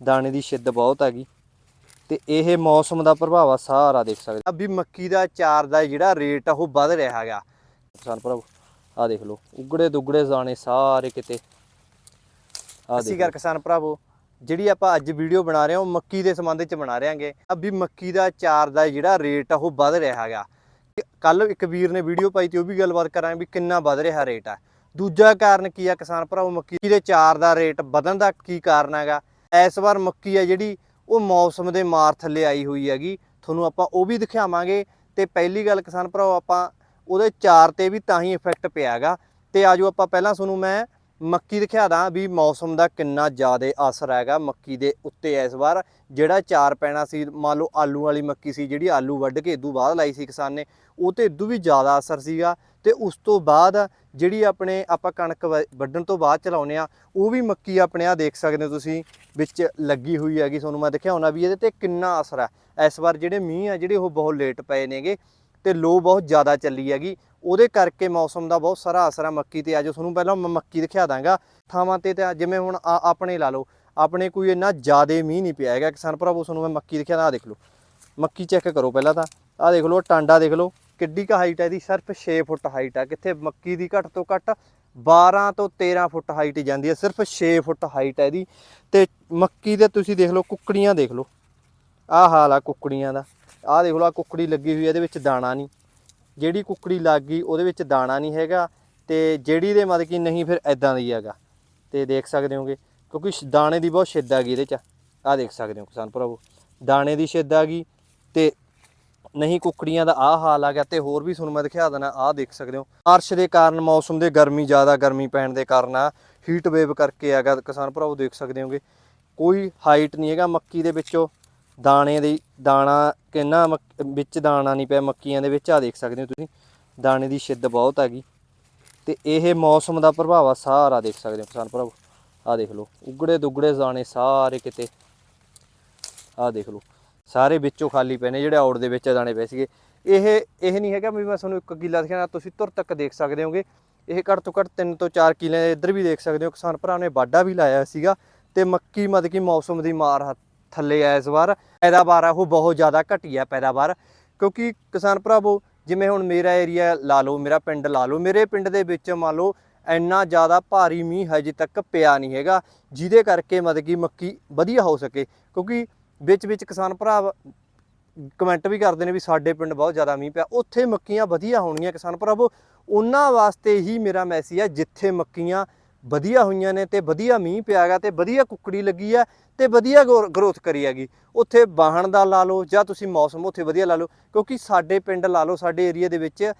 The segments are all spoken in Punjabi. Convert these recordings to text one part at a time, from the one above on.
ਦਾਣੇ ਦੀ ਛਿੱਦ ਬਹੁਤ ਹੈਗੀ ਤੇ ਇਹ ਮੌਸਮ ਦਾ ਪ੍ਰਭਾਵ ਆ ਸਾਰਾ ਦੇਖ ਸਕਦੇ ਆ ਵੀ ਮੱਕੀ ਦਾ ਚਾਰ ਦਾ ਜਿਹੜਾ ਰੇਟ ਆ ਉਹ ਵੱਧ ਰਿਹਾ ਹੈਗਾ। ਕਿਸਾਨ ਭਰਾਵੋ ਆ ਦੇਖ ਲਓ ਉਗੜੇ ਦੁਗੜੇ ਦਾਣੇ ਸਾਰੇ ਕਿਤੇ। ਆ ਅਸੀਂ ਦੇਖ ਕਰ ਕਿਸਾਨ ਭਰਾਵੋ ਜਿਹੜੀ ਆਪਾਂ ਅੱਜ ਵੀਡੀਓ ਬਣਾ ਰਹੇ ਹਾਂ ਉਹ ਮੱਕੀ ਦੇ ਸੰਬੰਧ ਵਿੱਚ ਬਣਾ ਰਹੇ ਹਾਂਗੇ। ਆ ਵੀ ਮੱਕੀ ਦਾ ਚਾਰ ਦਾ ਜਿਹੜਾ ਰੇਟ ਆ ਉਹ ਵੱਧ ਰਿਹਾ ਹੈਗਾ। ਕੱਲ ਇੱਕ ਵੀਰ ਨੇ ਵੀਡੀਓ ਪਾਈ ਤੇ ਉਹ ਵੀ ਗੱਲਬਾਤ ਕਰਾਂਗੇ ਵੀ ਕਿੰਨਾ ਵੱਧ ਰਿਹਾ ਰੇਟ ਆ। ਦੂਜਾ ਕਾਰਨ ਕੀ ਆ ਕਿਸਾਨ ਭਰਾਵੋ ਮੱਕੀ ਦੇ ਚਾਰ ਦਾ ਰੇਟ ਵਧਣ ਦਾ ਕੀ ਕਾਰਨ ਹੈਗਾ? ਇਸ ਵਾਰ ਮੱਕੀ ਆ ਜਿਹੜੀ, ਉਹ ਮੌਸਮ ਦੇ ਮਾਰ ਥੱਲੇ ਆਈ ਹੋਈ ਹੈਗੀ। ਤੁਹਾਨੂੰ ਆਪਾਂ ਉਹ ਵੀ ਦਿਖਾਵਾਂਗੇ। ਤੇ ਪਹਿਲੀ ਗੱਲ ਕਿਸਾਨ ਭਰਾਓ, ਆਪਾਂ ਉਹਦੇ ਚਾਰ ਤੇ ਵੀ ਤਾਂ ਹੀ ਇਫੈਕਟ ਪਿਆ ਹੈਗਾ ਤੇ ਆਜੋ ਆਪਾਂ ਪਹਿਲਾਂ ਤੁਹਾਨੂੰ ਮੈਂ ਮੱਕੀ ਦਿਖਾ ਦਾਂ ਵੀ ਮੌਸਮ ਦਾ ਕਿੰਨਾ ਜ਼ਿਆਦਾ ਅਸਰ ਹੈਗਾ ਮੱਕੀ ਦੇ ਉੱਤੇ ਇਸ ਵਾਰ। ਜਿਹੜਾ ਚਾਰ ਪੈਣਾ ਸੀ, ਮੰਨ ਲਓ ਆਲੂ ਵਾਲੀ ਮੱਕੀ ਸੀ ਜਿਹੜੀ ਆਲੂ ਵੱਢ ਕੇ ਇਦੋਂ ਬਾਅਦ ਲਾਈ ਸੀ ਕਿਸਾਨ ਨੇ, ਉਹ ਤੇ ਇਦੋਂ ਵੀ ਜ਼ਿਆਦਾ ਅਸਰ ਸੀਗਾ। ਤੇ ਉਸ ਤੋਂ ਬਾਅਦ ਜਿਹੜੀ ਆਪਣੇ ਆਪਾਂ ਕਣਕ ਵ- ਵੱਢਣ ਤੋਂ ਬਾਅਦ ਚਲਾਉਨੇ ਆ ਉਹ ਵੀ ਮੱਕੀ ਆਪਣੇ ਆ ਦੇਖ ਸਕਦੇ ਹੋ ਤੁਸੀਂ, ਵਿੱਚ ਲੱਗੀ ਹੋਈ ਹੈਗੀ, ਤੁਹਾਨੂੰ ਮੈਂ ਦਿਖਾਉਣਾ ਵੀ ਇਹਦੇ ਤੇ ਕਿੰਨਾ ਅਸਰ ਹੈ। ਇਸ ਵਾਰ ਜਿਹੜੇ ਮੀਂਹ ਆ, ਜਿਹੜੇ ਉਹ ਬਹੁਤ ਲੇਟ ਪਏ ਨੇਗੇ ਤੇ ਲੋ ਬਹੁਤ ਜ਼ਿਆਦਾ ਚੱਲੀ ਹੈਗੀ। ਉਹਦੇ ਕਰਕੇ ਮੌਸਮ ਦਾ ਬਹੁਤ ਸਾਰਾ ਅਸਰ ਆ ਮੱਕੀ ਤੇ। ਅੱਜ ਤੁਹਾਨੂੰ ਪਹਿਲਾਂ ਮੈਂ ਮੱਕੀ ਦਿਖਾ ਦਾਂਗਾ। ਥਾਵਾਂ ਤੇ ਤਾਂ ਜਿਵੇਂ ਹੁਣ ਆ- ਆਪਣੇ ਲਾ ਲਓ, ਆਪਣੇ ਕੋਈ ਇੰਨਾ ਜ਼ਿਆਦਾ ਮੀਂਹ ਨਹੀਂ ਪਿਆ ਹੈਗਾ। ਕਿਸਾਨ ਭਰਾਵੋ, ਤੁਹਾਨੂੰ ਮੈਂ ਮੱਕੀ ਦਿਖਾ ਦਾਂ ਆ ਦੇਖ ਲਓ। ਮੱਕੀ ਚੈੱਕ ਕਰੋ ਪਹਿਲਾਂ ਤਾਂ। ਆ ਦੇਖ ਲਓ, ਟਾਂਡਾ ਦੇਖ ਲਓ। ਕਿੱਡੀ ਕੁ ਹਾਈਟ ਹੈ ਇਹਦੀ? ਸਿਰਫ 6 ਫੁੱਟ ਹਾਈਟ ਆ। ਕਿੱਥੇ ਮੱਕੀ ਦੀ ਘੱਟ ਤੋਂ ਘੱਟ 12 ਤੋਂ 13 ਫੁੱਟ ਹਾਈਟ ਜਾਂਦੀ ਹੈ ਸਿਰਫ 6 ਫੁੱਟ ਹਾਈਟ ਹੈ ਇਹਦੀ। ਤੇ ਮੱਕੀ ਦੇ ਤੁਸੀਂ ਦੇਖ ਲਓ, ਕੁੱਕੜੀਆਂ ਦੇਖ ਲਓ। ਆਹ ਹਾਲ ਆ ਕੁੱਕੜੀਆਂ ਦਾ। ਆਹ ਦੇਖ ਲਓ, ਆ ਕੁੱਕੜੀ ਲੱਗੀ ਹੋਈ ਹੈ ਇਹਦੇ ਵਿੱਚ ਦਾਣਾ ਨਹੀਂ। ਜਿਹੜੀ ਕੁੱਕੜੀ ਲੱਗ ਗਈ, ਉਹਦੇ ਵਿੱਚ ਦਾਣਾ ਨਹੀਂ ਹੈਗਾ। ਤੇ ਜਿਹੜੀ ਦੇ ਮਤਲਬ ਕਿ ਨਹੀਂ, ਫਿਰ ਐਦਾਂ ਦੀ ਹੈਗਾ। ਤੇ ਦੇਖ ਸਕਦੇ ਹੋਗੇ, ਕਿਉਂਕਿ ਦਾਣੇ ਦੀ ਬਹੁਤ ਛਿੱਦ ਆ ਗਈ ਇਹਦੇ ਚ। ਆਹ ਦੇਖ ਸਕਦੇ ਹੋ ਕਿਸਾਨ ਭਰਾਵੋ। ਦਾਣੇ ਦੀ ਛਿੱਦ ਆ ਗਈ ਤੇ ਨਹੀਂ ਕੁੱਕੜੀਆਂ ਦਾ ਆਹ ਹਾਲ ਆ ਗਿਆ ਤੇ ਹੋਰ ਵੀ ਤੁਹਾਨੂੰ ਮੈਂ ਦਿਖਾ ਦੇਣਾ ਆਹ ਦੇਖ ਸਕਦੇ ਹੋ। ਬਾਰਿਸ਼ ਦੇ ਕਾਰਨ ਮੌਸਮ ਦੇ ਗਰਮੀ, ਜ਼ਿਆਦਾ ਗਰਮੀ ਪੈਣ ਦੇ ਕਾਰਨ ਆ। ਹੀਟ ਵੇਵ ਕਰਕੇ ਹੈਗਾ ਕਿਸਾਨ ਭਰਾਓ ਦੇਖ ਸਕਦੇ ਹੋਗੇ। ਕੋਈ ਹਾਈਟ ਨਹੀਂ ਹੈਗਾ ਮੱਕੀ ਦੇ ਵਿੱਚੋਂ। ਦਾਣੇ ਦੀ, ਦਾਣਾ ਕਿੰਨਾ ਮੱਕ- ਵਿੱਚ ਦਾਣਾ ਨਹੀਂ ਪਿਆ ਮੱਕੀਆਂ ਦੇ ਵਿੱਚ ਆ ਦੇਖ ਸਕਦੇ ਹੋ ਤੁਸੀਂ। ਦਾਣੇ ਦੀ ਛਿੱਦ ਬਹੁਤ ਹੈਗੀ। ਤੇ ਇਹ ਮੌਸਮ ਦਾ ਪ੍ਰਭਾਵ ਆ, ਸਾਰਾ ਦੇਖ ਸਕਦੇ ਹੋ ਕਿਸਾਨ ਭਰਾਵੋ ਆ ਦੇਖ ਲਓ, ਉਗੜੇ ਦੁਗੜੇ ਦਾਣੇ ਸਾਰੇ ਕਿਤੇ। ਆ ਦੇਖ ਲਓ। ਸਾਰੇ ਵਿੱਚੋਂ ਖਾਲੀ ਪਏ ਨੇ, ਜਿਹੜੇ ਆਊਟ ਦੇ ਵਿੱਚ ਦਾਣੇ ਪਏ ਸੀਗੇ। ਇਹ ਇਹ ਨਹੀਂ ਹੈਗਾ ਵੀ ਮੈਂ ਤੁਹਾਨੂੰ ਇੱਕ ਕਿੱਲਾ ਦਿਖਾਣਾ, ਤੁਸੀਂ ਤੁਰ ਤੱਕ ਦੇਖ ਸਕਦੇ ਹੋਗੇ। ਇਹ ਘੱਟ ਤੋਂ ਘੱਟ 3 ਤੋਂ 4 ਕਿੱਲੇ ਇੱਧਰ ਵੀ ਦੇਖ ਸਕਦੇ ਹੋ। ਕਿਸਾਨ ਭਰਾ ਨੇ ਵਾਢਾ ਵੀ ਲਾਇਆ ਸੀਗਾ ਤੇ ਮੱਕੀ ਮਤਲਬ ਕਿ ਮੌਸਮ ਦੀ ਮਾਰ ਹ- ਥੱਲੇ ਆ ਇਸ ਵਾਰ। ਪੈਦਾਵਾਰ ਆ, ਉਹ ਬਹੁਤ ਜ਼ਿਆਦਾ ਘਟੀ ਆ ਪੈਦਾਵਾਰ, ਕਿਉਂਕਿ ਕਿਸਾਨ ਭਰਾਵੋ, ਜਿਵੇਂ ਹੁਣ ਮੇਰਾ ਏਰੀਆ ਲਾ ਲਓ, ਮੇਰਾ ਪਿੰਡ ਲਾ ਲਓ, ਮੇਰੇ ਪਿੰਡ ਦੇ ਵਿੱਚ ਮੰਨ ਲਓ ਇੰਨਾ ਜ਼ਿਆਦਾ ਭਾਰੀ ਮੀਂਹ ਹਜੇ ਤੱਕ ਪਿਆ ਨਹੀਂ ਹੈਗਾ, ਜਿਹਦੇ ਕਰਕੇ ਮਤਲਬ ਕਿ ਮੱਕੀ ਵਧੀਆ ਹੋ ਸਕੇ। ਕਿਉਂਕਿ ਵਿੱਚ ਵਿੱਚ ਕਿਸਾਨ ਭਰਾ ਕਮੈਂਟ ਵੀ ਕਰਦੇ ਨੇ ਵੀ ਸਾਡੇ ਪਿੰਡ ਬਹੁਤ ਜ਼ਿਆਦਾ ਮੀਂਹ ਪਿਆ। ਉੱਥੇ ਮੱਕੀਆਂ ਵਧੀਆ ਹੋਣਗੀਆਂ ਕਿਸਾਨ ਭਰਾਵੋ ਉਹਨਾਂ ਵਾਸਤੇ ਹੀ ਮੇਰਾ ਮੈਸੇਜ ਹੈ, ਜਿੱਥੇ ਮੱਕੀਆਂ ਵਧੀਆ ਹੋਈਆਂ ਨੇ ਤੇ ਵਧੀਆ ਮੀਂਹ ਪਿਆ ਗਾ ਤੇ ਵਧੀਆ ਕੁੱਕੜੀ ਲੱਗੀ ਆ ਤੇ ਵਧੀਆ ਗਰੋਥ ਕਰੀ ਹੈਗੀ। ਉੱਥੇ ਬਾਹਣ ਦਾ ਲਾ ਲਓ ਜਾਂ ਤੁਸੀਂ ਮੌਸਮ ਉੱਥੇ ਵਧੀਆ ਲਾ ਲਓ, ਕਿਉਂਕਿ ਸਾਡੇ ਪਿੰਡ ਲਾ ਲਓ, ਸਾਡੇ ਏਰੀਆ ਦੇ ਵਿੱਚ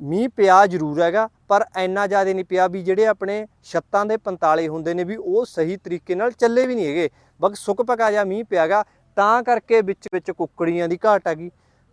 ਮੀਂਹ ਪਿਆ ਜ਼ਰੂਰ ਹੈਗਾ, ਪਰ ਇੰਨਾ ਜ਼ਿਆਦਾ ਨਹੀਂ ਪਿਆ ਵੀ ਜਿਹੜੇ ਆਪਣੇ ਛੱਤਾਂ ਦੇ 45 ਹੁੰਦੇ ਨੇ ਵੀ ਉਹ ਸਹੀ ਤਰੀਕੇ ਨਾਲ ਚੱਲੇ ਵੀ ਨਹੀਂ ਹੈਗੇ। ਬਸ ਸੁੱਕ ਪਕਾ ਜਾ ਮੀਂਹ ਪਿਆਗਾ ਤਾਂ ਕਰਕੇ ਵਿੱਚ ਵਿੱਚ ਕੁੱਕੜੀਆਂ ਦੀ ਘਾਟ ਹੈਗੀ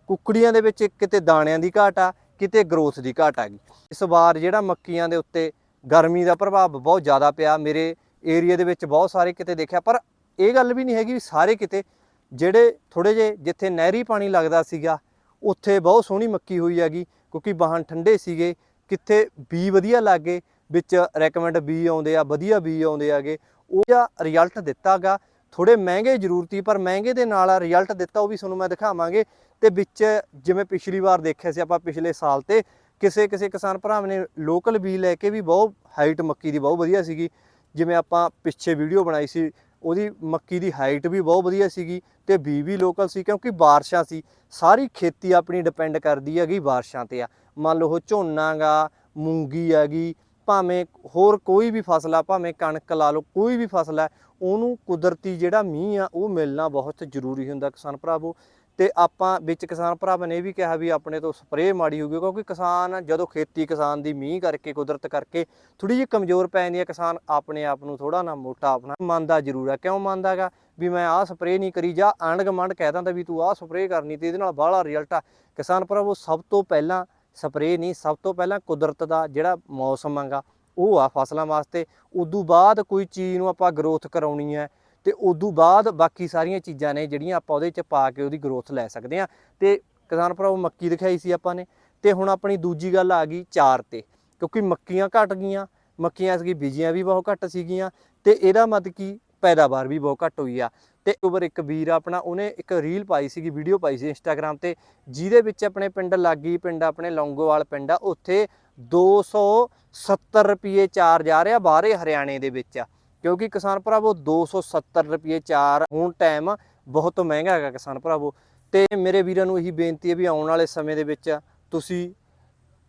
ਕੁੱਕੜੀਆਂ ਦੇ ਵਿੱਚ ਕਿਤੇ ਦਾਣਿਆਂ ਦੀ ਘਾਟ ਆ, ਕਿਤੇ ਗਰੋਥ ਦੀ ਘਾਟ ਆ ਗਈ। ਇਸ ਵਾਰ ਜਿਹੜਾ ਮੱਕੀਆਂ ਦੇ ਉੱਤੇ ਗਰਮੀ ਦਾ ਪ੍ਰਭਾਵ ਬਹੁਤ ਜ਼ਿਆਦਾ ਪਿਆ, ਮੇਰੇ ਏਰੀਆ ਦੇ ਵਿੱਚ ਬਹੁਤ ਸਾਰੇ ਕਿਤੇ ਦੇਖਿਆ, ਪਰ ਇਹ ਗੱਲ ਵੀ ਨਹੀਂ ਹੈਗੀ ਵੀ ਸਾਰੇ ਕਿਤੇ। ਜਿਹੜੇ ਥੋੜੇ ਜੇ ਜਿੱਥੇ ਨਹਿਰੀ ਪਾਣੀ ਲੱਗਦਾ ਸੀਗਾ, ਉੱਥੇ ਬਹੁਤ ਸੋਹਣੀ ਮੱਕੀ ਹੋਈ ਹੈਗੀ। ਕਿਉਂਕਿ ਵਾਹਨ ਠੰਡੇ ਸੀਗੇ, ਕਿੱਥੇ ਬੀ ਵਧੀਆ ਲੱਗੇ, ਵਿੱਚ ਰეკਮੈਂਡ ਬੀ ਆਉਂਦੇ ਆ, ਵਧੀਆ ਬੀ ਆਉਂਦੇ ਆਗੇ, ਉਹ ਜਿਹਾ ਰਿਜ਼ਲਟ ਦਿੱਤਾਗਾ। ਥੋੜੇ ਮਹਿੰਗੇ ਜ਼ਰੂਰਤੀ ਪਰ ਮਹਿੰਗੇ ਦੇ ਨਾਲ ਰਿਜ਼ਲਟ ਦਿੱਤਾ, ਉਹ ਵੀ ਤੁਹਾਨੂੰ ਮੈਂ ਦਿਖਾਵਾਂਗੇ। ਤੇ ਵਿੱਚ ਜਿਵੇਂ ਪਿਛਲੀ ਵਾਰ ਦੇਖਿਆ ਸੀ ਆਪਾਂ ਪਿਛਲੇ ਸਾਲ ਤੇ, ਕਿਸੇ ਕਿਸੇ ਕਿਸਾਨ ਭਰਾਵਾਂ ਨੇ ਲੋਕਲ ਬੀ ਲੈ ਕੇ ਵੀ ਬਹੁਤ ਹਾਈਟ ਮੱਕੀ ਦੀ ਬਹੁਤ ਵਧੀਆ ਸੀਗੀ। ਜਿਵੇਂ ਆਪਾਂ ਪਿੱਛੇ ਵੀਡੀਓ ਬਣਾਈ ਸੀ ਉਹਦੀ ਮੱਕੀ ਦੀ ਹਾਈਟ ਵੀ ਬਹੁਤ ਵਧੀਆ ਸੀਗੀ ਤੇ ਬੀ ਵੀ ਲੋਕਲ ਸੀ ਕਿਉਂਕਿ ਬਾਰਿਸ਼ਾਂ ਸੀ, ਸਾਰੀ ਖੇਤੀ ਆਪਣੀ ਡਿਪੈਂਡ ਕਰਦੀ ਹੈਗੀ ਬਾਰਿਸ਼ਾਂ ਤੇ ਆ। ਮੰਨ ਲਓ ਉਹ ਝੋਨਾ ਗਾ, ਮੂੰਗੀ ਹੈਗੀ, ਭਾਵੇਂ ਹੋਰ ਕੋਈ ਵੀ ਫਸਲ ਆ, ਭਾਵੇਂ ਕਣਕ ਲਾ ਲਓ, ਕੋਈ ਵੀ ਫਸਲ ਹੈ ਉਹਨੂੰ ਕੁਦਰਤੀ ਜਿਹੜਾ ਮੀਂਹ ਆ, ਉਹ ਮਿਲਣਾ ਬਹੁਤ ਜ਼ਰੂਰੀ ਹੁੰਦਾ ਕਿਸਾਨ ਭਰਾਵੋ। ਤੇ ਆਪਾਂ ਵਿੱਚ ਕਿਸਾਨ ਭਰਾਵਾਂ ਨੇ ਇਹ ਵੀ ਕਿਹਾ ਵੀ ਆਪਣੇ ਤੋਂ ਸਪਰੇਅ ਮਾੜੀ ਹੋਊਗੀ, ਕਿਉਂਕਿ ਕਿਸਾਨ ਜਦੋਂ ਖੇਤੀ ਕਿਸਾਨ ਦੀ ਮੀਂਹ ਕਰਕੇ, ਕੁਦਰਤ ਕਰਕੇ ਥੋੜੀ ਜਿਹੀ ਕਮਜ਼ੋਰ ਪੈ ਜਾਂਦੀ ਹੈ, ਕਿਸਾਨ ਆਪਣੇ ਆਪ ਨੂੰ ਥੋੜਾ ਨਾ ਮੋਟਾ ਆਪਣਾ ਮੰਨਦਾ ਜ਼ਰੂਰ ਹੈ। ਕਿਉਂ ਮੰਨਦਾਗਾ ਵੀ ਮੈਂ ਆਹ ਸਪਰੇਅ ਨਹੀਂ ਕਰੀ ਜਾਂ ਆਂਢ ਗੁਆਂਢ ਕਹਿ ਦਿੰਦਾ ਵੀ ਤੂੰ ਆਹ ਸਪਰੇਅ ਕਰਨੀ ਤੇ ਇਹਦੇ ਨਾਲ ਬਾਹਲਾ ਰਿਜ਼ਲਟ ਆ। ਕਿਸਾਨ ਭਰਾਵੋ ਸਭ ਤੋਂ ਪਹਿਲਾਂ ਸਪਰੇਅ ਨਹੀਂ, ਸਭ ਤੋਂ ਪਹਿਲਾਂ ਕੁਦਰਤ ਦਾ ਜਿਹੜਾ ਮੌਸਮ ਆਗਾ ਉਹ ਆ ਫਸਲਾਂ ਵਾਸਤੇ। ਉਦੋਂ ਬਾਅਦ ਕੋਈ ਚੀਜ਼ ਨੂੰ ਆਪਾਂ ਗਰੋਥ ਕਰਾਉਣੀ ਹੈ ਤੇ ਉਦੋਂ ਬਾਅਦ ਬਾਕੀ ਸਾਰੀਆਂ ਚੀਜ਼ਾਂ ਨੇ ਜਿਹੜੀਆਂ ਆਪਾਂ ਉਹਦੇ ਚ ਪਾ ਕੇ ਉਹਦੀ ਗਰੋਥ ਲੈ ਸਕਦੇ ਆ ਤੇ ਕਿਸਾਨ ਭਰਾਵੋ, ਮੱਕੀ ਦਿਖਾਈ ਸੀ ਆਪਾਂ ਨੇ। ਤੇ ਹੁਣ ਆਪਣੀ ਦੂਜੀ ਗੱਲ ਆ ਗਈ ਚਾਰ ਤੇ, ਕਿਉਂਕਿ ਮੱਕੀਆਂ ਘਟ ਗਈਆਂ, ਮੱਕੀਆਂ ਸੀ ਬੀਜੀਆਂ ਵੀ ਬਹੁਤ ਘੱਟ ਸੀਗੀਆਂ ਤੇ ਇਹਦਾ ਮਤਲਬ ਕੀ ਪੈਦਾਵਾਰ ਵੀ ਬਹੁਤ ਘੱਟ ਹੋਈ ਆ। ਤੇ ਉਬਰ ਇੱਕ ਵੀਰ ਆਪਣਾ, ਉਹਨੇ ਇੱਕ ਰੀਲ ਪਾਈ ਸੀਗੀ ਵੀਡੀਓ ਪਾਈ ਸੀ ਇੰਸਟਾਗ੍ਰam ਤੇ, ਜਿਹਦੇ ਵਿੱਚ ਆਪਣੇ ਪਿੰਡ ਲਾਗੀ ਪਿੰਡ, ਆਪਣੇ ਲੌਂਗੋਵਾਲ ਪਿੰਡ ਆ, ਉੱਥੇ 270 ਰੁਪਏ ਚਾਰ ਜਾ ਰਿਹਾ ਬਾਹਰੇ ਹਰਿਆਣੇ ਦੇ ਵਿੱਚ ਕਿਉਂਕਿ ਕਿਸਾਨ ਭਰਾਵੋ 270 ਰੁਪਏ ਚਾਰ ਹੁਣ ਟਾਈਮ ਬਹੁਤ ਮਹਿੰਗਾ ਹੈਗਾ ਕਿਸਾਨ ਭਰਾਵੋ। ਤੇ ਮੇਰੇ ਵੀਰਾਂ ਨੂੰ ਇਹੀ ਬੇਨਤੀ ਹੈ ਵੀ ਆਉਣ ਵਾਲੇ ਸਮੇਂ ਦੇ ਵਿੱਚ ਤੁਸੀਂ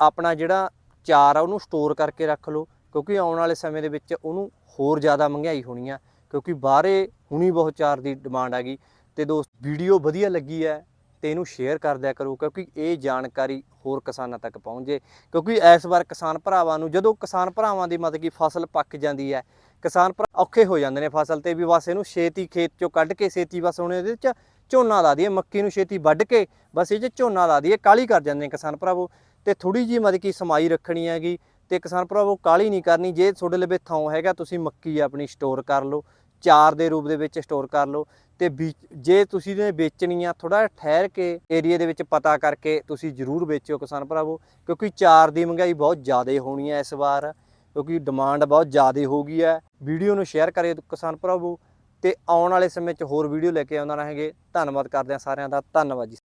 ਆਪਣਾ ਜਿਹੜਾ ਚਾਰ ਆ, ਉਹਨੂੰ ਸਟੋਰ ਕਰਕੇ ਰੱਖ ਲਓ, ਕਿਉਂਕਿ ਆਉਣ ਵਾਲੇ ਸਮੇਂ ਦੇ ਵਿੱਚ ਉਹਨੂੰ ਹੋਰ ਜ਼ਿਆਦਾ ਮਹਿੰਗਾਈ ਹੋਣੀ ਆ, ਕਿਉਂਕਿ ਬਾਹਰੇ ਹੁਣੀ ਬਹੁਤ ਚਾਰ ਦੀ ਡਿਮਾਂਡ ਆ ਗਈ ਤੇ ਦੋਸਤ ਵੀਡੀਓ ਵਧੀਆ ਲੱਗੀ ਹੈ ਤੇ ਇਹਨੂੰ ਸ਼ੇਅਰ ਕਰ ਦਿਆ ਕਰੋ, ਕਿਉਂਕਿ ਇਹ ਜਾਣਕਾਰੀ ਹੋਰ ਕਿਸਾਨਾਂ ਤੱਕ ਪਹੁੰਚ ਜੇ ਕਿਉਂਕਿ ਇਸ ਵਾਰ ਕਿਸਾਨ ਭਰਾਵਾਂ ਨੂੰ, ਜਦੋਂ ਕਿਸਾਨ ਭਰਾਵਾਂ ਦੀ ਮਤਲਬ ਕਿ ਫਸਲ ਪੱਕ ਜਾਂਦੀ ਹੈ ਕਿਸਾਨ ਭਰਾ ਔਖੇ ਹੋ ਜਾਂਦੇ ਨੇ ਫਸਲ ਤੇ ਵੀ ਬਸ ਇਹਨੂੰ ਛੇਤੀ ਖੇਤ ਚੋਂ ਕੱਢ ਕੇ ਛੇਤੀ ਬਸ ਹੁਣ ਇਹਦੇ ਵਿੱਚ ਝੋਨਾ ਲਾ ਦਈਏ, ਮੱਕੀ ਨੂੰ ਛੇਤੀ ਵੱਢ ਕੇ ਬਸ ਇਹ 'ਚ ਝੋਨਾ ਲਾ ਦਈਏ ਕਾਲੀ ਕਰ ਜਾਂਦੇ ਨੇ ਕਿਸਾਨ ਭਰਾਵੋ। ਤੇ ਥੋੜੀ ਜੀ ਮਤਲਬ ਕਿ ਸਮਾਈ ਰੱਖਣੀ ਹੈਗੀ ਤੇ ਕਿਸਾਨ ਭਰਾਵੋ ਕਾਲੀ ਨਹੀਂ ਕਰਨੀ, ਜੇ ਤੁਹਾਡੇ ਲਵੇ ਥਾਂ ਹੈਗਾ ਤੁਸੀਂ ਮੱਕੀ ਆਪਣੀ ਸਟੋਰ ਕਰ ਲਓ, ਚਾਰ ਦੇ ਰੂਪ ਦੇ ਵਿੱਚ ਸਟੋਰ ਕਰ ਲਓ ਤੇ ਬੀ- ਜੇ ਤੁਸੀਂ ਨੇ ਵੇਚਣੀ ਆ ਥੋੜਾ ਠਹਿਰ ਕੇ ਏਰੀਆ ਦੇ ਵਿੱਚ ਪਤਾ ਕਰਕੇ ਤੁਸੀਂ ਜ਼ਰੂਰ ਵੇਚਿਓ ਕਿਸਾਨ ਭਰਾਵੋ, ਕਿਉਂਕਿ ਚਾਰ ਦੀ ਮਹਿੰਗਾਈ ਬਹੁਤ ਜ਼ਿਆਦਾ ਹੋਣੀ ਹੈ ਇਸ ਵਾਰ। ਕਿਉਂਕਿ ਡਿਮਾਂਡ ਬਹੁਤ ਜ਼ਿਆਦਾ ਹੋ ਗਈ ਹੈ। ਵੀਡੀਓ ਨੂੰ ਸ਼ੇਅਰ ਕਰੇ ਕਿਸਾਨ ਭਰਾਵੋ। ਤੇ ਆਉਣ ਵਾਲੇ ਸਮੇਂ 'ਚ ਹੋਰ ਵੀਡੀਓ ਲੈ ਕੇ ਆਉਂਦਾ ਰਹਾਂਗੇ। ਧੰਨਵਾਦ ਕਰਦੇ ਹਾਂ ਸਾਰਿਆਂ ਦਾ। ਧੰਨਵਾਦ ਜੀ।